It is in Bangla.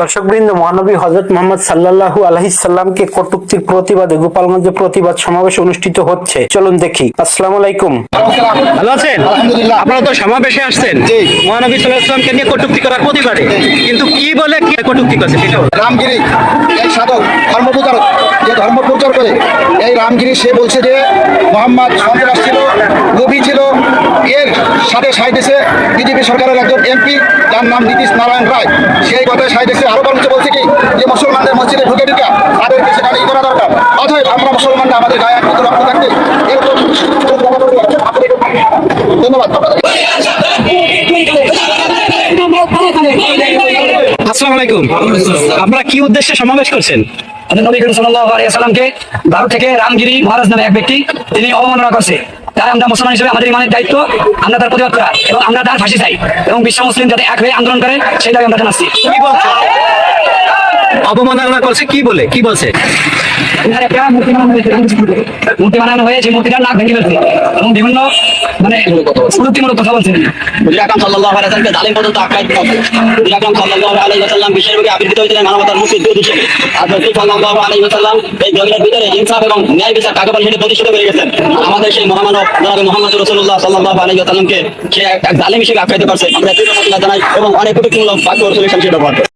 দর্শকবৃন্দ মহানবী হজরত মোহাম্মদ সাল্লাহু আলহিসাল্লামকে কটুক্তির প্রতিবাদে গোপালগঞ্জে প্রতিবাদ সমাবেশ অনুষ্ঠিত হচ্ছে। চলুন দেখি। আসসালাম আলাইকুম। ভালো আছেন? আলহামদুলিল্লাহ। আপনারা তো সমাবেশে আসছেন। মহানবী সাল্লাহামকে নিয়ে কটুক্তি করার প্রতিবাদে। কিন্তু কি বলে কি কটুক্তি করছে সেটা রামগিরি সাধক ধর্মপ্রচারক। যে ধর্ম প্রচার করে, এই রামগিরি সে বলছে যে মোহাম্মদ সন্ত্রাস ছিল নবী ছিল। এর সাথে সাইড এসে বিজেপি সরকারের একজন এমপি, যার নাম নীতিশ নারায়ণ রায়। সেই কথায় সাইড এসে আরও বলছে কি, যে মুসলমানদের মসজিদে ঢুকে ঢুকে তাদেরকে সেখানে ই করা দরকার। অথবা আমরা মুসলমানরা আমাদের গায়ে এক রক্ত থাকতে ধন্যবাদ। আসসালামু আলাইকুম। আপনারা কি উদ্দেশ্যে সমাবেশ করছেন? থেকে মহারাজ এক ব্যক্তি, তিনি আমরা দায়িত্ব তার প্রতিবাদ এবং ফাঁসি চাই এবং বিশ্ব মুসলিম যাতে এক হয়ে আন্দোলন করে দাবি আমরা জানাচ্ছি। অবমাননা করছে, কি বলে? কি বলছে? মানে আমাদের সেই মহামানব জনাবে মুহাম্মদ রাসূলুল্লাহ সাল্লাল্লাহু আলাইহি ওয়াসাল্লামকে সে এক জালিম হিসেবে আখ্যায়িত করছে। আমরা জানাই এবং অনেক বাক্য